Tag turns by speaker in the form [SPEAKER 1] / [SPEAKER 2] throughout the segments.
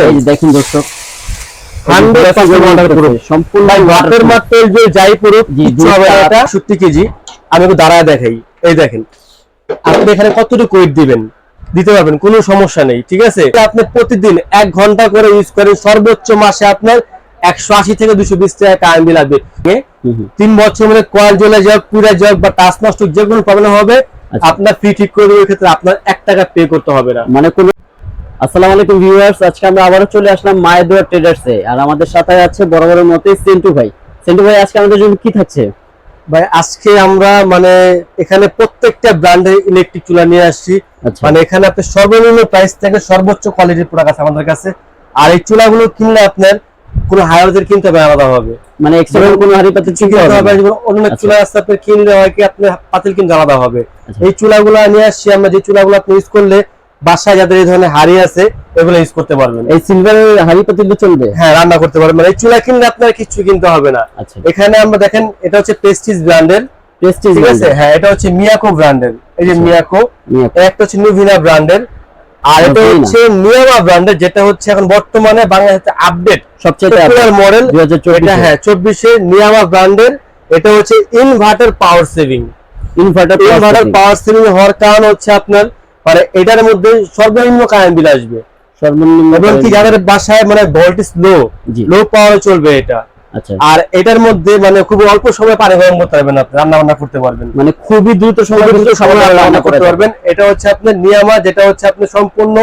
[SPEAKER 1] এই যে দেখুন দর্শক
[SPEAKER 2] হান্ড্রেড পার্সেন্ট ওয়াটার প্রুফ
[SPEAKER 1] সম্পূর্ণ
[SPEAKER 2] ভাই ওয়াটার যে যাই পুরো
[SPEAKER 1] জি,
[SPEAKER 2] কিচ্ছু হবে না
[SPEAKER 1] দুধটা-
[SPEAKER 2] এটা সত্যি কেজি। আমি একটু দাঁড়ায় দেখাই। এই দেখেন আপনি এখানে কতটুকু ওয়েট দিবেন? দিতে পারবেন কোনো সমস্যা নেই ঠিক আছে? আপনি প্রতিদিন এক ঘণ্টা করে ইউজ করেন সর্বোচ্চ মাসে আপনার একশো আশি থেকে দুশো বিশ টাকা কারেন্ট লাগবে। তিন বছর মানে কয়েল জ্বলে যাক পুরা যাক বা টাচ নষ্ট যে কোনো প্রবলেম হবে
[SPEAKER 1] আচ্ছা।
[SPEAKER 2] আপনার ফ্রি ঠিক করে ক্ষেত্রে আপনার এক টাকা পে করতে হবে না।
[SPEAKER 1] মানে কোন আসসালামু আলাইকুম ভিউয়ার্স আজকে আমরা আবারও চলে আসলাম ট্রেডার্সে আর আমাদের সাথে আছে মতোই সেন্টু ভাই। সেন্টু ভাই আজকে আমাদের জন্য কি থাকছে?
[SPEAKER 2] ভাই আজকে আমরা মানে এখানে প্রত্যেকটা ব্র্যান্ডের ইলেকট্রিক চুলা নিয়ে আসছি।
[SPEAKER 1] আচ্ছা।
[SPEAKER 2] মানে এখানে আপনি সর্বনিম্ন প্রাইস থেকে সর্বোচ্চ কোয়ালিটির প্রোডাক্ট আছে আমাদের কাছে। আর এই চুলাগুলো কিনলে আপনার কোনো হায়ারদের কিনতে হবে আলাদা হবে।
[SPEAKER 1] মানে এক্সট্রা কোনো হাড়ি পাতে
[SPEAKER 2] কিনতে হবে? অন্য
[SPEAKER 1] আচ্ছা।
[SPEAKER 2] চুলা আছে আপনি কিনলে হয় কি আপনি পাতিল কিনতে আলাদা হবে।
[SPEAKER 1] আচ্ছা।
[SPEAKER 2] এই চুলাগুলো নিয়ে আসছি আমরা যে চুলাগুলো আপনি ইউজ করলে বাসায় যাদের এই ধরনের হাড়ি আছে এগুলো ইউজ করতে পারবেন।
[SPEAKER 1] এই সিলভার হাড়ি পাতিল চলবে?
[SPEAKER 2] হ্যাঁ রান্না করতে পারবেন। মানে এই চুলা কিনলে আপনার কিছু কিনতে হবে না।
[SPEAKER 1] আচ্ছা।
[SPEAKER 2] এখানে আমরা দেখেন এটা হচ্ছে পেস্টিজ ব্র্যান্ডের ঠিক আছে? হ্যাঁ এটা হচ্ছে মিয়াকো ব্র্যান্ডের এই যে
[SPEAKER 1] আচ্ছা।
[SPEAKER 2] মিয়াকো একটা হচ্ছে নুভিনা ব্র্যান্ডের আর এটা হচ্ছে নিয়ামা ব্র্যান্ডের যেটা হচ্ছে এখন বর্তমানে বাংলাদেশে আপডেট
[SPEAKER 1] সবচেয়ে
[SPEAKER 2] পপুলার মডেল এটা হ্যাঁ চব্বিশে নিয়ামা ব্র্যান্ডের এটা হচ্ছে inverter power saving
[SPEAKER 1] inverter
[SPEAKER 2] inverter power saving হওয়ার কারণ হচ্ছে আপনার মানে এটার মধ্যে সর্বনিম্ন কারেন্ট বিল আসবে।
[SPEAKER 1] সর্বনিম্ন
[SPEAKER 2] এবং কি যাদের বাসায় মানে ভোল্টেজ লো লো পাওয়ারে চলবে এটা।
[SPEAKER 1] আচ্ছা।
[SPEAKER 2] আর এটার মধ্যে মানে খুব অল্প সময় পানি গরম করতে পারবেন আপনি রান্না বান্না করতে পারবেন।
[SPEAKER 1] মানে খুবই দ্রুত সময় কিন্তু
[SPEAKER 2] সময়
[SPEAKER 1] রান্না
[SPEAKER 2] করতে
[SPEAKER 1] পারবেন।
[SPEAKER 2] এটা হচ্ছে আপনার নিয়ামা যেটা হচ্ছে আপনি সম্পূর্ণ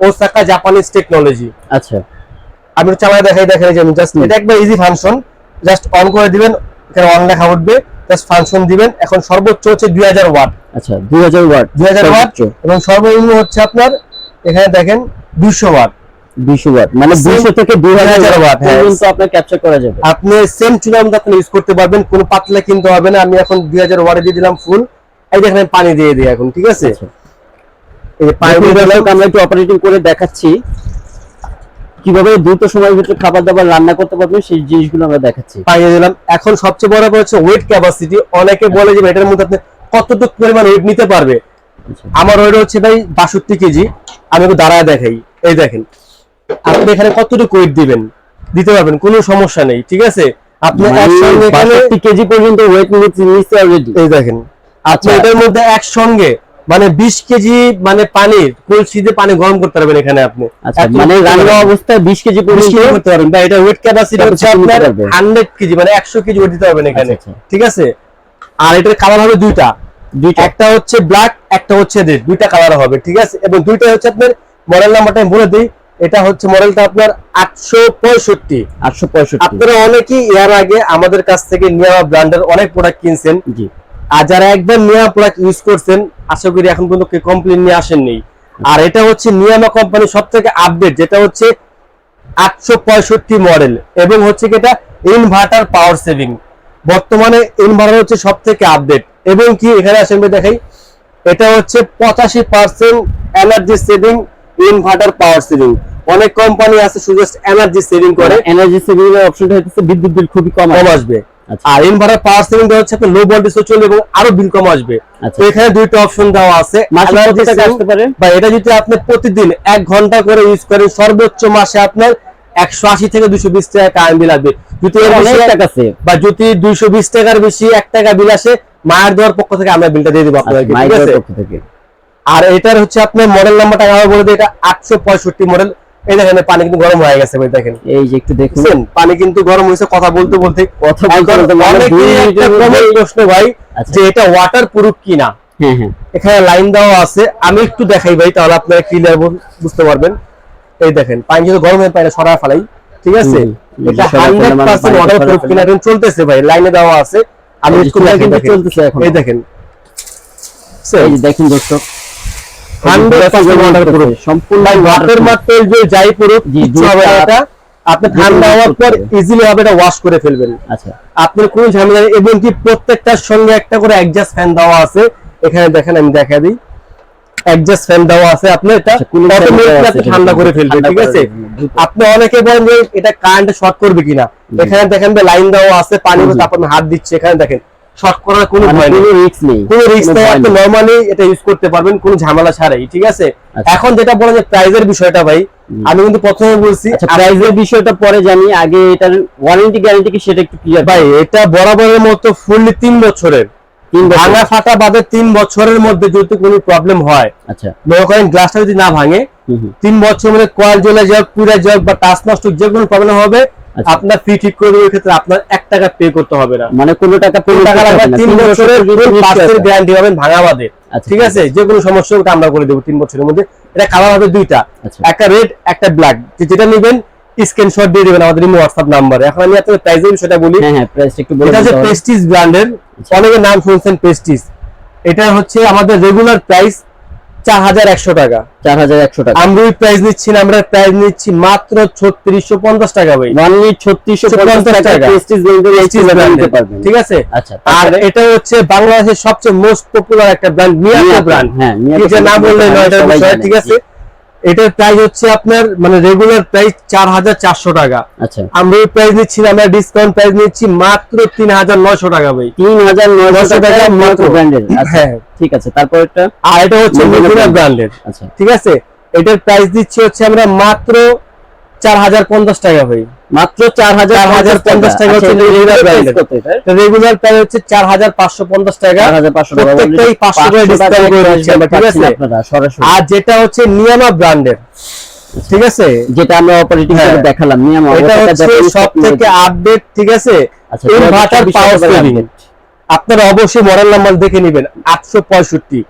[SPEAKER 2] ওসাকা জাপানিজ টেকনোলজি
[SPEAKER 1] আচ্ছা।
[SPEAKER 2] আমি চালায় দেখাই দেখাই যে জাস্ট এটা একবার ইজি ফাংশন জাস্ট অন করে দিবেন এখানে অন লেখা উঠবে। জাস্ট ফাংশন দিবেন। এখন সর্বোচ্চ হচ্ছে দুই হাজার ওয়াট।
[SPEAKER 1] আচ্ছা দুই হাজার ওয়াট।
[SPEAKER 2] দুই হাজার ওয়াট এবং সর্বনিম্ন হচ্ছে আপনার এখানে দেখেন দুশো ওয়াট।
[SPEAKER 1] ওয়াট। মানে থেকে দুই হাজার
[SPEAKER 2] 2000
[SPEAKER 1] ওয়াট। পর্যন্ত আপনার ক্যাপচার করা যাবে।
[SPEAKER 2] আপনি সেম চুলা মধ্যে আপনি ইউজ করতে পারবেন কোনো পাতলা কিনতে হবে না। আমি এখন দুই হাজার ওয়াটে দিয়ে দিলাম ফুল এই দেখেন পানি দিয়ে দিই এখন ঠিক আছে?
[SPEAKER 1] আচ্ছা।
[SPEAKER 2] এই পানি
[SPEAKER 1] আমরা একটু অপারেটিং করে দেখাচ্ছি। কীভাবে দ্রুত সময়ের ভিতরে খাবার দাবার রান্না করতে পারবেন সেই জিনিসগুলো আমরা দেখাচ্ছি।
[SPEAKER 2] পাইয়ে দিলাম। এখন সবচেয়ে বড় ব্যাপার হচ্ছে ওয়েট ক্যাপাসিটি অনেকে বলে যে এটার মধ্যে আপনি কতটুকু পরিমাণ ওয়েট নিতে পারবে?
[SPEAKER 1] আচ্ছা।
[SPEAKER 2] আমার ওয়েট হচ্ছে ভাই বাষট্টি কেজি। আমি একটু দাঁড়ায় দেখাই। এই দেখেন আপনি এখানে কতটুকু ওয়েট দিবেন? দিতে পারবেন কোনো সমস্যা নেই ঠিক আছে? আপনি
[SPEAKER 1] মানে
[SPEAKER 2] একসঙ্গে
[SPEAKER 1] কেজি পর্যন্ত ওয়েট নিচ্ছে অলরেডি
[SPEAKER 2] এই দেখেন আপনি
[SPEAKER 1] আচ্ছা।
[SPEAKER 2] এটার মধ্যে একসঙ্গে মানে বিশ কেজি মানে পানি কলসিতে পানি গরম করতে পারবেন এখানে আপনি।
[SPEAKER 1] আচ্ছা মানে রান্না অবস্থায় 20 কেজি
[SPEAKER 2] 20 কেজি করতে পারবেন। বা এটা ওয়েট ক্যাপাসিটি হচ্ছে আপনার
[SPEAKER 1] পারবে।
[SPEAKER 2] হান্ড্রেড কেজি মানে একশো কেজি ওয়েট দিতে পারবেন এখানে।
[SPEAKER 1] আচ্ছা, আচ্ছা।
[SPEAKER 2] ঠিক আছে? আর এটার কালার হবে দুইটা।
[SPEAKER 1] দুইটা।
[SPEAKER 2] একটা হচ্ছে ব্ল্যাক একটা হচ্ছে রেড দুইটা কালার হবে ঠিক আছে? এবং দুইটা হচ্ছে আপনার মডেল নাম্বারটা আমি বলে দিই। এটা হচ্ছে মডেলটা আপনার আটশো পঁয়ষট্টি।
[SPEAKER 1] 865
[SPEAKER 2] আপনারা অনেকেই এর আগে আমাদের কাছ থেকে নিয়ামা ব্র্যান্ডের অনেক প্রোডাক্ট কিনছেন।
[SPEAKER 1] জি।
[SPEAKER 2] আর যারা একবার নিয়ামা প্রোডাক্ট ইউজ করছেন আশা করি এখন পর্যন্ত কেউ কমপ্লেন নিয়ে আসেননি। আর এটা হচ্ছে নিয়ামা কোম্পানি সব থেকে আপডেট যেটা হচ্ছে আটশো পঁয়ষট্টি মডেল এবং হচ্ছে কি এটা ইনভার্টার পাওয়ার সেভিং বর্তমানে ইনভার্টার হচ্ছে সব থেকে আপডেট এবং কি এখানে আসেন দেখাই এটা হচ্ছে পঁচাশি percent energy saving inverter power saving অনেক কোম্পানি আছে শুধু এনার্জি সেভিং করে।
[SPEAKER 1] এনার্জি সেভিং এর অপশনটা হচ্ছে বিদ্যুৎ বিল খুবই কম আসবে।
[SPEAKER 2] আর ইনভার্টার পাওয়ার সেভিং দেওয়া হচ্ছে লো ভোল্টেজ চলবে এবং আরও বিল কম আসবে।
[SPEAKER 1] আচ্ছা।
[SPEAKER 2] তো এখানে দুইটা অপশন দেওয়া আছে। বা এটা যদি আপনি প্রতিদিন এক ঘণ্টা করে ইউজ করেন সর্বোচ্চ মাসে আপনার একশো আশি থেকে দুশো বিশ টাকা কারেন্ট বিল আসবে। যদি বা যদি দুইশো বিশ টাকার বেশি এক টাকা বিল আসে মায়ের দেওয়ার পক্ষ থেকে আমরা বিলটা দিয়ে দেবো আপনাদেরকে ঠিক আছে?
[SPEAKER 1] পক্ষ থেকে।
[SPEAKER 2] আর এটার হচ্ছে আপনার মডেল নাম্বারটা আমি বলে দিই এটা আটশো পঁয়ষট্টি মডেল এই দেখেন পানি কিন্তু গরম হয়ে গেছে ভাই দেখেন।
[SPEAKER 1] এই যে একটু দেখুন।
[SPEAKER 2] পানি কিন্তু গরম হয়েছে কথা বলতে বলতে।
[SPEAKER 1] কথা বলতে মানে
[SPEAKER 2] প্রশ্ন ভাই
[SPEAKER 1] আচ্ছা।
[SPEAKER 2] যে এটা ওয়াটার প্রুফ কিনা এখানে লাইন দেওয়া আছে আমি একটু দেখাই ভাই তাহলে আপনারা ক্লিয়ার বুঝতে পারবেন। এই দেখেন পানি যদি গরম হয়ে পানি সরা ফেলাই ঠিক আছে? এটা
[SPEAKER 1] মানে
[SPEAKER 2] পার্সেন্ট
[SPEAKER 1] পানিটা
[SPEAKER 2] ওয়াটার প্রুফ কিনা এখন চলতেছে ভাই লাইনে দেওয়া আছে। আমি একটু দেখেন।
[SPEAKER 1] চলতেছে এখন।
[SPEAKER 2] এই দেখেন।
[SPEAKER 1] এই দেখুন দর্শক
[SPEAKER 2] হান্ড্রেড পার্সেন্ট ওয়াটার প্রুফ
[SPEAKER 1] সম্পূর্ণ
[SPEAKER 2] ভাই ওয়াটার মার্কেল যে যাই প্রুফ
[SPEAKER 1] জি,
[SPEAKER 2] কিচ্ছু হবে এটা। আপনি ঠান্ডা হওয়ার পর ইজিলি হবে এটা ওয়াশ করে ফেলবেন।
[SPEAKER 1] আচ্ছা।
[SPEAKER 2] আপনার কোনো ঝামেলা এবং কি প্রত্যেকটার সঙ্গে একটা করে অ্যাডজাস্ট ফ্যান দেওয়া আছে। এখানে দেখেন আমি দেখা দিই। অ্যাডজাস্ট ফ্যান দেওয়া আছে এটা।
[SPEAKER 1] আচ্ছা,
[SPEAKER 2] ঠান্ডা করে ফেলবে ঠিক আছে? আপনি অনেকে বলেন যে এটা কারেন্ট শর্ট করবে কিনা। এখানে দেখেন লাইন দেওয়া আছে পানি তারপর হাত দিচ্ছি। এখানে দেখেন শর্ট করার কোনো
[SPEAKER 1] মানে
[SPEAKER 2] ভয় নেই।
[SPEAKER 1] কোনো রিস্ক নেই।
[SPEAKER 2] কোনো রিস্ক নেই। আপনি নরমালি এটা ইউজ করতে পারবেন কোনো ঝামেলা ছাড়াই ঠিক আছে?
[SPEAKER 1] আচ্ছা।
[SPEAKER 2] এখন যেটা বলেন যে প্রাইজের বিষয়টা ভাই আমি কিন্তু প্রথমে বলছি
[SPEAKER 1] আচ্ছা প্রাইসের বিষয়টা পরে জানি আগে এটার ওয়ারেন্টি গ্যারান্টি কি সেটা একটু ক্লিয়ার
[SPEAKER 2] ভাই এটা বরাবরের মতো ফুললি তিন বছরের। ভাঙা ফাটা বাদে তিন বছরের মধ্যে যদি কোনো প্রবলেম হয়
[SPEAKER 1] আচ্ছা।
[SPEAKER 2] মনে করেন গ্লাসটা যদি না ভাঙে। তিন বছর মধ্যে কয়েল জ্বলে যাক পুড়ে যাক বা টাচ নষ্ট যে কোনো প্রবলেম হবে
[SPEAKER 1] আচ্ছা।
[SPEAKER 2] আপনার ফি ঠিক করে দেওয়ার ক্ষেত্রে আপনার এক টাকা পে করতে হবে না।
[SPEAKER 1] মানে কোনো টাকা
[SPEAKER 2] কোনো টাকা লাগবে তিন বছরের পাঁচের গ্যারান্টি পাবেন ভাঙা বাদে
[SPEAKER 1] আচ্ছা,
[SPEAKER 2] ঠিক আছে? যে কোনো সমস্যা ওটা আমরা করে দেবো তিন বছরের মধ্যে। এটা কালার হবে দুইটা।
[SPEAKER 1] আচ্ছা।
[SPEAKER 2] একটা রেড একটা ব্ল্যাক যেটা নেবেন স্ক্রিনশট দিয়ে দিবেন আমাদের হোয়াটসঅ্যাপ নাম্বারে এখন আমি আপনাদের প্রাইস প্রাইসের বিষয়টা বলি।
[SPEAKER 1] হ্যাঁ হ্যাঁ প্রাইস একটু বলে
[SPEAKER 2] এটা হচ্ছে প্রেস্টিজ ব্র্যান্ডের অনেকে নাম শুনছেন প্রেস্টিজ এটা হচ্ছে আমাদের রেগুলার প্রাইস চার হাজার একশো টাকা।
[SPEAKER 1] চার হাজার একশো টাকা।
[SPEAKER 2] আমরা ওই প্রাইস নিচ্ছি না আমরা প্রাইস নিচ্ছি মাত্র ছত্রিশশো পঞ্চাশ টাকা ভাই।
[SPEAKER 1] ওয়ানলি ছত্রিশশো পঞ্চাশ টাকা
[SPEAKER 2] ঠিক আছে?
[SPEAKER 1] আচ্ছা
[SPEAKER 2] আর এটা হচ্ছে বাংলাদেশের সবচেয়ে মোস্ট পপুলার একটা ব্র্যান্ড মিয়াকো ব্র্যান্ড
[SPEAKER 1] হ্যাঁ,
[SPEAKER 2] না বললে নয় ঠিক আছে? এটার প্রাইস হচ্ছে আপনার মানে রেগুলার প্রাইস চার হাজার চারশো টাকা।
[SPEAKER 1] আচ্ছা।
[SPEAKER 2] আমরা এই প্রাইস নিচ্ছি না আমরা ডিসকাউন্ট প্রাইস নিচ্ছি মাত্র তিন হাজার নয়শো টাকা ভাই।
[SPEAKER 1] তিন হাজার নয়শো টাকা
[SPEAKER 2] মাত্র।
[SPEAKER 1] ব্র্যান্ডেড আচ্ছা
[SPEAKER 2] হ্যাঁ।
[SPEAKER 1] ঠিক আছে তারপর একটা
[SPEAKER 2] আর এটা হচ্ছে
[SPEAKER 1] Mediona
[SPEAKER 2] ব্র্যান্ডেড
[SPEAKER 1] আচ্ছা।
[SPEAKER 2] ঠিক আছে? এটার প্রাইস দিচ্ছি হচ্ছে আমরা মাত্র চার হাজার পঞ্চাশ টাকা ভাই।
[SPEAKER 1] মাত্র চার হাজার
[SPEAKER 2] 4,050 টাকা। হচ্ছে regular brand এর। রেগুলার প্রাইস হচ্ছে চার হাজার পাঁচশো পঞ্চাশ টাকা।
[SPEAKER 1] হাজার পাঁচশো টাকা।
[SPEAKER 2] প্রত্যেকটাই 500 করে করে দিচ্ছি? আর যেটা হচ্ছে নিয়ামা ব্র্যান্ডের ঠিক আছে?
[SPEAKER 1] যেটা আমরা অপারেটিং
[SPEAKER 2] হ্যাঁ।
[SPEAKER 1] দেখালাম নিয়ম
[SPEAKER 2] এটা হচ্ছে আপডেট ঠিক আছে?
[SPEAKER 1] আচ্ছা
[SPEAKER 2] ইনভার্টার পাওয়ার সেভিং আপনারা অবশ্যই মডেল নাম্বার দেখে নেবেন আটশো পঁয়ষট্টি।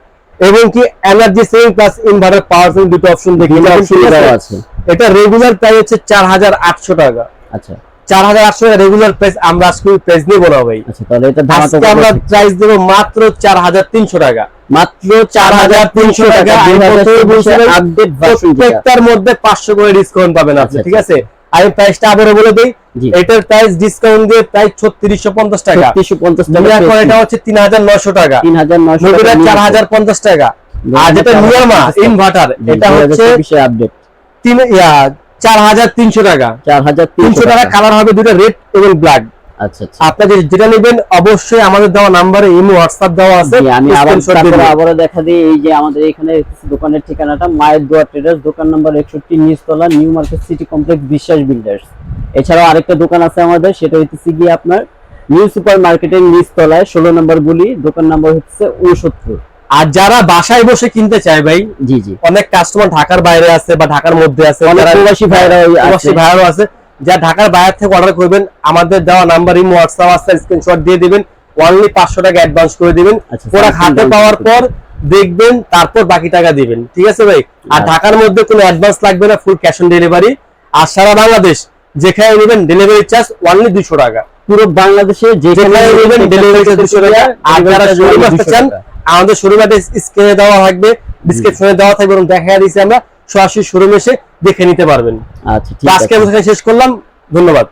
[SPEAKER 2] এবং কি energy saving plus inverter power saving দুটো অপশন দেখে নেবেন? আছে। এটা রেগুলার প্রাইস হচ্ছে চার হাজার আটশো টাকা।
[SPEAKER 1] আচ্ছা।
[SPEAKER 2] চার হাজার আটশো টাকা রেগুলার প্রাইস আমরা আজকে প্রাইস নেব না ভাই।
[SPEAKER 1] আচ্ছা তাহলে এটা
[SPEAKER 2] আজকে আমরা প্রাইস দেবো মাত্র চার হাজার তিনশো টাকা।
[SPEAKER 1] মাত্র চার হাজার তিনশো টাকা।
[SPEAKER 2] প্রত্যেকটার মধ্যে পাঁচশো করে ডিসকাউন্ট পাবেন আপনি
[SPEAKER 1] আচ্ছা,
[SPEAKER 2] ঠিক আছে? আমি প্রাইসটা আবারও বলে দিই। এটার প্রাইস ডিসকাউন্ট দিয়ে প্রাইস ছত্রিশশো পঞ্চাশ টাকা। মিয়া এটা হচ্ছে তিন হাজার নয়শো টাকা।
[SPEAKER 1] তিন হাজার নয়শো
[SPEAKER 2] চার হাজার পঞ্চাশ টাকা। আর যেটা নিয়ামা ইনভার্টার এটা হচ্ছে
[SPEAKER 1] আপডেট
[SPEAKER 2] তিন ইয়া, চার হাজার তিনশো টাকা।
[SPEAKER 1] চার হাজার
[SPEAKER 2] তিনশো টাকা কালার হবে দুটো রেড এবং ব্ল্যাক
[SPEAKER 1] আচ্ছা আচ্ছা।
[SPEAKER 2] আপনার যেটা নেবেন অবশ্যই আমাদের দেওয়া নাম্বারে ইমো হোয়াটসঅ্যাপ দেওয়া আছে।
[SPEAKER 1] আমি আবার দেখা দিই এই যে আমাদের এখানে দোকানের ঠিকানাটা মায়ের দোয়া ট্রেডার্স দোকান নাম্বার একষট্টি নিচতলা new market city complex Biswas builders এছাড়াও আরেকটা দোকান আছে আমাদের সেটা হচ্ছে গিয়ে আপনার নিউ সুপার মার্কেটের নিচতলায় ষোলো নম্বর গুলি দোকান নাম্বার হচ্ছে উনসত্তর
[SPEAKER 2] আর যারা বাসায় বসে কিনতে চায় ভাই
[SPEAKER 1] জি জি।
[SPEAKER 2] অনেক কাস্টমার ঢাকার বাইরে আছে বা ঢাকার মধ্যে আছে
[SPEAKER 1] প্রবাসী ভাইরা
[SPEAKER 2] প্রবাসী
[SPEAKER 1] আছে।
[SPEAKER 2] ভাইরাও আছে যা ঢাকার বাইরে থেকে অর্ডার করবেন আমাদের দেওয়া নাম্বার ইমো হোয়াটসঅ্যাপ আছে স্ক্রিনশট দিয়ে দিবেন অনলি পাঁচশো টাকা অ্যাডভান্স করে দিবেন।
[SPEAKER 1] আচ্ছা,
[SPEAKER 2] প্রোডাক্ট হাতে পাওয়ার পর দেখবেন তারপর বাকি টাকা দিবেন। ঠিক আছে ভাই? আর
[SPEAKER 1] আচ্ছা।
[SPEAKER 2] ঢাকার মধ্যে কোনো অ্যাডভান্স লাগবে না ফুল ক্যাশ অন ডেলিভারি আর সারা বাংলাদেশ যেখানে নেবেন ডেলিভারি চার্জ অনলি দুশো টাকা।
[SPEAKER 1] পুরো বাংলাদেশে যেখানে
[SPEAKER 2] নেবেন ডেলিভারি চার্জ দুশো টাকা। আর যারা শোরুম আসতে চান আমাদের শোরুম অ্যাড্রেস স্ক্রিনে দেওয়া থাকবে। ডিসক্রিপশনে দেওয়া থাকবে এবং দেখা দিয়েছি আমরা। সরাসরি শোরুম এসে দেখে নিতে পারবেন।
[SPEAKER 1] আচ্ছা
[SPEAKER 2] আজকে আমি শেষ করলাম। ধন্যবাদ।